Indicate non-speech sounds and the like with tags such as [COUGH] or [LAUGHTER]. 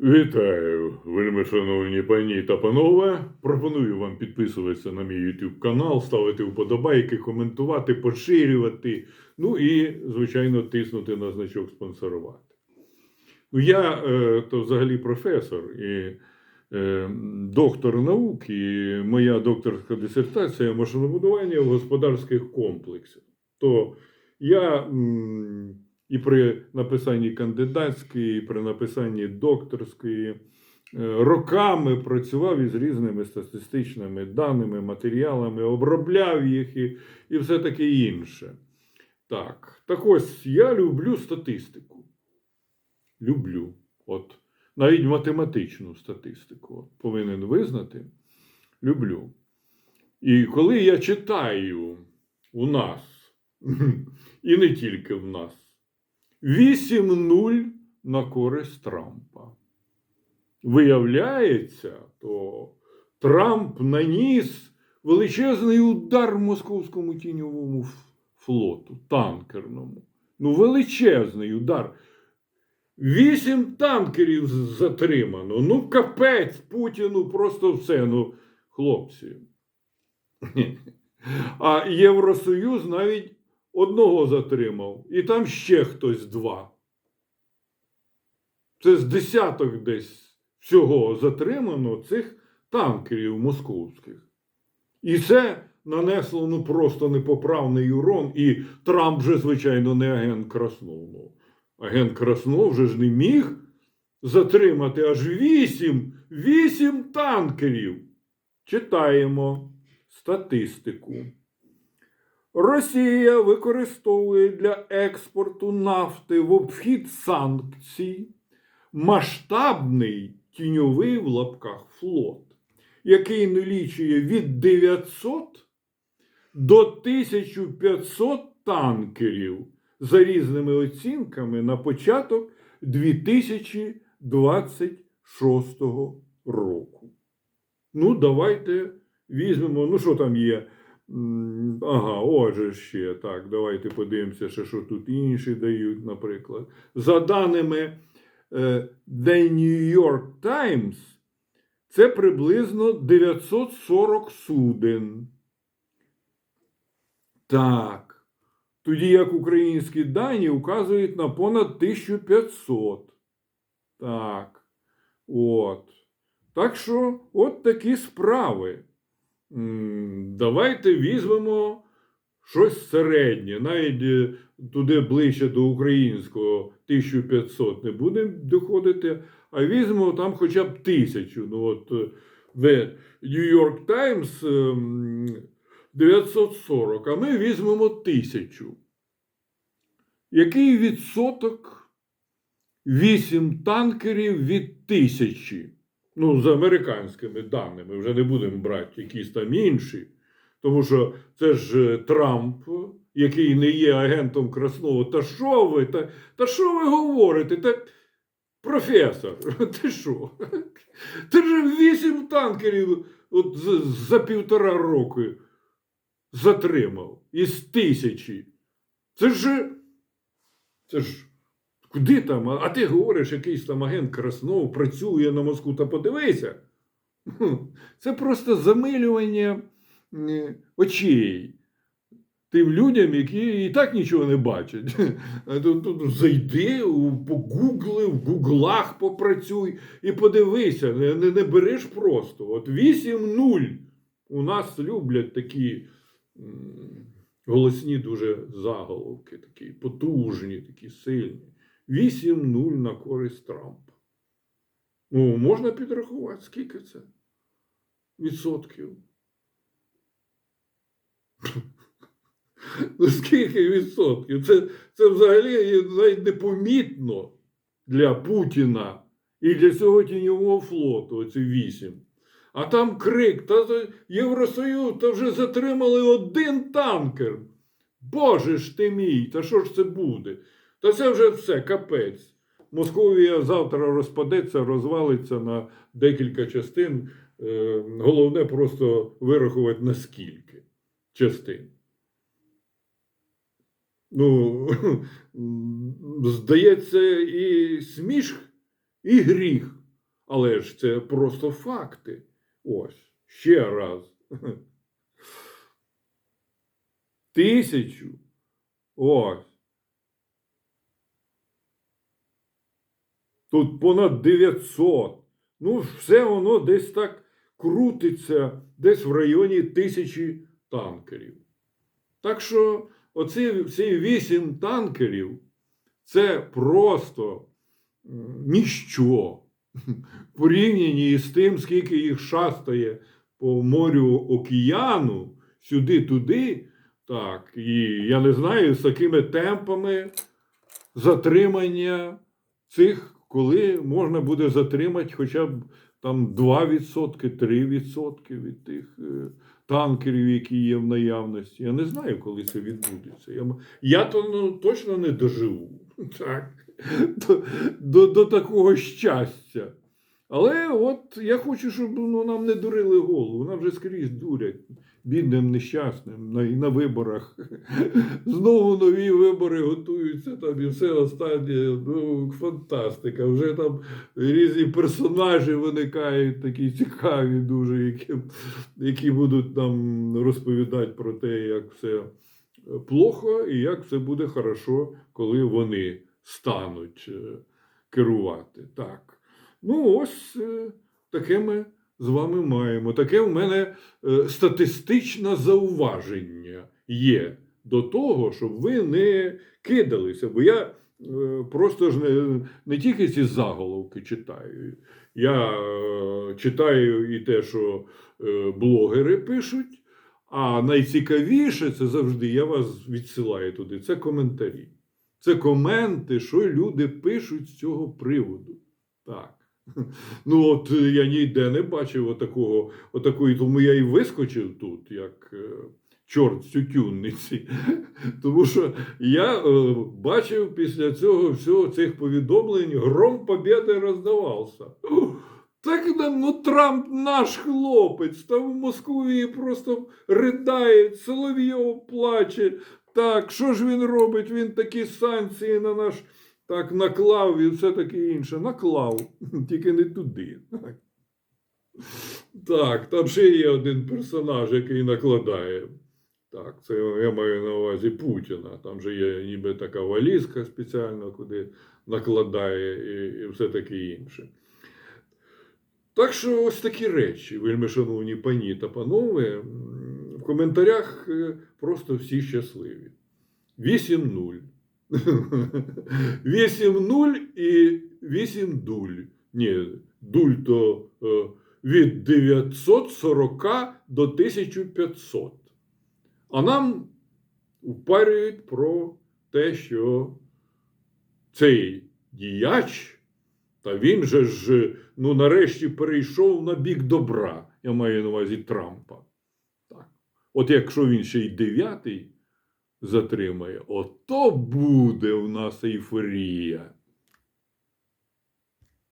Вітаю, вельми шановні пані та панове. Пропоную вам підписуватися на мій YouTube канал, ставити вподобайки, коментувати, поширювати. Ну і, звичайно, тиснути на значок спонсорувати. Ну, я е, то взагалі професор і е, доктор наук, і моя докторська дисертація машинобудування в господарських комплексах. То я м, і при написанні кандидатської, і при написанні докторської е, роками працював із різними статистичними даними, матеріалами, обробляв їх і, і все таке інше. Так, так ось я люблю статистику. Люблю. От навіть математичну статистику повинен визнати. Люблю. І коли я читаю у нас, [LAUGHS] і не тільки в нас, 8-0 на користь Трампа. Виявляється, то Трамп наніс величезний удар московському тіньовому флоту, танкерному. Ну, величезний удар. Вісім танкерів затримано. Ну, капець Путіну, просто все. Ну, хлопці. [LAUGHS] А Євросоюз навіть одного затримав, і там ще хтось два. Це з десяток десь всього затримано цих танкерів московських. І це нанесло ну, просто непоправний урон. І Трамп же, звичайно, не агент Краснов. Ну, агент Краснов вже ж не міг затримати аж вісім, вісім танкерів. Читаємо статистику. Росія використовує для експорту нафти в обхід санкцій масштабний тіньовий в лапках флот, який налічує від 900 до 1500 танкерів за різними оцінками на початок 2026 року. Ну, давайте візьмемо, ну що там є? Ага, отже ще так. Давайте подивимося, ще, що тут інші дають, наприклад. За даними е, The New York Times, це приблизно 940 суден. Так. Тоді як українські дані вказують на понад 1500. Так. От. Так що, от такі справи. Давайте візьмемо щось середнє, навіть е, туди ближче до українського 1500 не будемо доходити, а візьмемо там хоча б тисячу. Ну, от е, в New York Times ем, 940, а ми візьмемо тисячу. Який відсоток 8 танкерів від тисячі? Ну, з американськими даними, вже не будемо брати якісь там інші. Тому що це ж е, Трамп, який не є агентом Красного. Та що ви? Та, та що ви говорите? Та, професор, [LAUGHS] ти що? [LAUGHS] Ти ж вісім танкерів от, за, за півтора року затримав із тисячі. Це ж. Це ж. Куди там? А ти говориш, якийсь там агент Краснов працює на Москву та подивися. Це просто замилювання очей тим людям, які і так нічого не бачать. Зайди, у- погугли, в гуглах попрацюй і подивися, не, не, не береш просто. От 8-0. У нас люблять такі голосні дуже заголовки, такі потужні, такі сильні. 8-0 на користь Трампа. Ну, можна підрахувати, скільки це? Відсотків. Ну, скільки відсотків? Це, це взагалі навіть непомітно для Путіна і для цього тіньового флоту, оці вісім. А там крик, та Євросоюз, та вже затримали один танкер. Боже ж ти мій, та що ж це буде? Та це вже все, капець. Московія завтра розпадеться, розвалиться на декілька частин. Е, Головне просто вирахувати на скільки частин. Ну, [LAUGHS] здається, і сміх, і гріх Але ж це просто факти. Ось, ще раз. [LAUGHS] Тисячу. Ось. Тут понад 900. Ну, все воно десь так крутиться, десь в районі тисячі танкерів. Так що оці ці вісім танкерів це просто ніщо порівнянні з тим, скільки їх шастає по морю океану, сюди-туди. Так, і я не знаю, з такими темпами затримання цих, коли можна буде затримати хоча б там 2%, 3% від тих е, танкерів, які є в наявності. Я не знаю, коли це відбудеться. Я, я то ну, точно не доживу [LAUGHS] так, до, до, до такого щастя. Але от я хочу, щоб ну, нам не дурили голову. Нам вже скрізь дурять бідним нещасним на, і на виборах. [LAUGHS] Знову нові вибори готуються там і все останнє. Ну, фантастика. Вже там різні персонажі виникають, такі цікаві, дуже, які, які будуть нам розповідати про те, як все плохо і як все буде хорошо, коли вони стануть е, керувати. Так. Ну, ось е, таке ми з вами маємо. Таке в мене е, статистичне зауваження є до того, щоб ви не кидалися. Бо я е, просто ж не, не тільки ці заголовки читаю. Я читаю і те, що блогери пишуть. А найцікавіше це завжди, я вас відсилаю туди, це коментарі. Це коменти, що люди пишуть з цього приводу. Так. Ну, от е, я ніде не бачив отакого, отакої, тому я і вискочив тут, як е, чорт з тютюнниці. [LAUGHS] Тому що я е, бачив після цього всього цих повідомлень гром побєди роздавався. Так ну Трамп наш хлопець, там в Москві просто ридають, Соловйов плаче. Так, що ж він робить? Він такі санкції на наш так наклав і все таке інше. Наклав, [LAUGHS] тільки не туди. Так. там ще є один персонаж, який накладає. Так, це я маю на увазі Путіна. Там же є ніби така валізка спеціальна, куди накладає і, і все таке інше. Так що ось такі речі, вельми шановні пані та панове, в коментарях е, просто всі щасливі. 8-0. 8-0 і 8 дуль. Ні, дуль то е, від 940 до 1500. А нам впарюють про те, що цей діяч, та він же ж ну, нарешті перейшов на бік добра. Я маю на увазі Трампа. Так. От якщо він ще й дев'ятий затримає, ото буде в нас ейфорія.